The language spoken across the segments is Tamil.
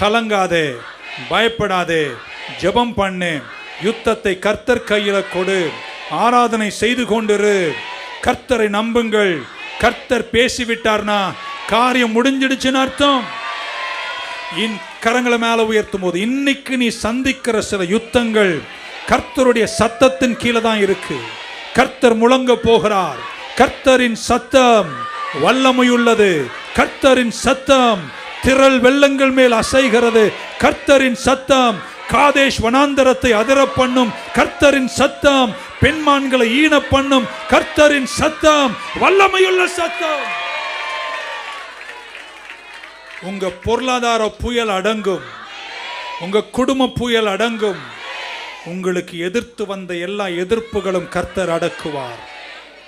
கலங்காதே பயப்படாதே ஜெபம் பண்ணு யுத்தத்தை கர்த்தர் கையில கொடு ஆராதனை செய்து கொண்டிரு. கர்த்தரை நம்புங்கள். கர்த்தர் பேசிவிட்டார்னா காரியம் முடிஞ்சிடுச்சுன்னு அர்த்தம். இன் கரங்களை மேல உயர்த்தும் போது இன்னைக்கு நீ சந்திக்கிற சில யுத்தங்கள் கர்த்தருடைய சத்தத்தின் கீழே தான் இருக்கு. கர்த்தர் முழங்க போகிறார். கர்த்தரின் சத்தம் வல்லமையுள்ளது. கர்த்தரின் சத்தம் திரள் வெள்ளங்கள் மேல் அசைகிறது. கர்த்தரின் சத்தம் காதேஷ் வனாந்தரத்தை அதிர பண்ணும் கர்த்தரின் சத்தம் பெண்மான்களை ஈன பண்ணும் கர்த்தரின் சத்தம் வல்லமையுள்ள சத்தம். உங்க பொருளாதார புயல் அடங்கும். உங்க குடும்ப புயல் அடங்கும். உங்களுக்கு எதிர்த்து வந்த எல்லா எதிர்ப்புகளும் கர்த்தர் அடக்குவார்.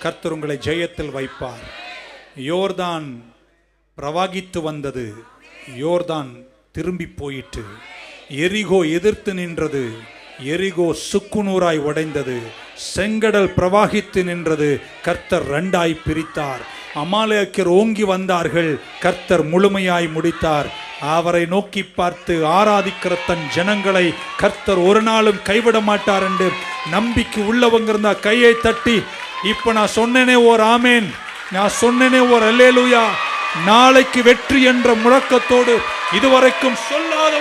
கர்த்தர் உங்களை ஜெயத்தில் வைப்பார். யோர்தான் பிரவாகித்து வந்தது. யோர்தான் திரும்பி போயிற்று. எரிகோ எதிர்த்து நின்றது. எரிகோ சுக்குநூறாய் உடைந்தது. செங்கடல் பிரவாகித்து நின்றது. கர்த்தர் ரெண்டாய் பிரித்தார். அமாலேக்கர் ஓங்கி வந்தார்கள். கர்த்தர் முழுமையாய் முடித்தார். அவரை நோக்கி பார்த்து ஆராதிக்கிற தன் ஜனங்களை கர்த்தர் ஒரு நாளும் கைவிட மாட்டார் என்று நம்பிக்கை உள்ளவங்க இருந்தா கையை தட்டி இப்ப நான் சொன்னேனே ஓர் ஆமேன். நான் சொன்னேனே ஓர் அல்லேலூயா. நாளைக்கு வெற்றி என்ற முழக்கத்தோடு இதுவரைக்கும் சொல்லாத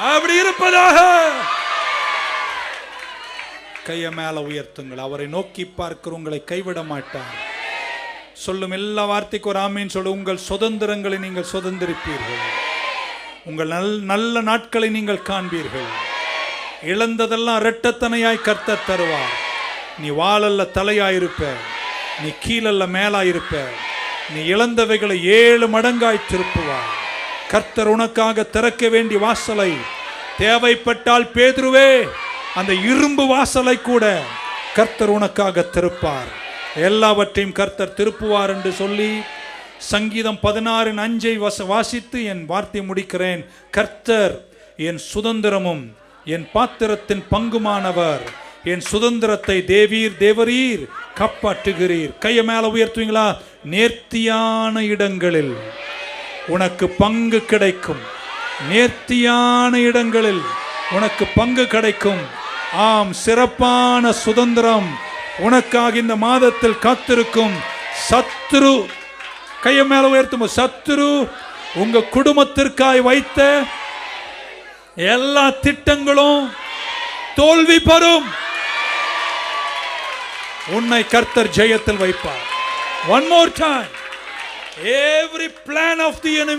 அப்படி இருப்பதாக. கையை மேல உயர்த்துங்கள். அவரை நோக்கி பார்க்கிற உங்களை கைவிட மாட்டார். சொல்லும் எல்லா வார்த்தைக்கும் ஒரு ஆமீன் சொல்லு. உங்கள் சுதந்திரங்களை நீங்கள் சுதந்திரிப்பீர்கள். உங்கள் நல் நல்ல நாட்களை நீங்கள் காண்பீர்கள். இழந்ததெல்லாம் இரட்டத்தனையாய் கர்த்த தருவார். நீ வாழல்ல தலையாயிருப்ப. நீ கீழல்ல மேலாயிருப்ப. நீ இழந்தவைகளை ஏழு மடங்காய் திருப்புவார் கர்த்தர் உனக்காக திறக்க வேண்டிய வாசலை தேவைப்பட்டால் பேதுருவே அந்த இரும்பு வாசலை கூட கர்த்தர் உனக்காக திருப்பார். எல்லாவற்றையும் கர்த்தர் திருப்புவார் என்று சொல்லி சங்கீதம் பதினாறின் அஞ்சை வச வாசித்து என் வார்த்தை முடிக்கிறேன். கர்த்தர் என் சுதந்திரமும் என் பாத்திரத்தின் பங்குமானவர். என் சுதந்திரத்தை தேவீர் தேவரீர் காப்பாற்றுகிறீர். கையை மேல உயர்த்துவீங்களா? நேர்த்தியான இடங்களில் உனக்கு பங்கு கிடைக்கும். நேர்த்தியான இடங்களில் உனக்கு பங்கு கிடைக்கும். ஆம் சிறப்பான சுதந்திரம் உனக்காக இந்த மாதத்தில் காத்திருக்கும். சத்ரு கையை மேல உயர்த்தும் சத்ரு உங்க குடும்பத்திற்காய் வைத்த எல்லா திட்டங்களும் தோல்வி பெறும் உன்னை கர்த்தர் ஜெயத்தில் வைப்பார். One more time every plan of the enemy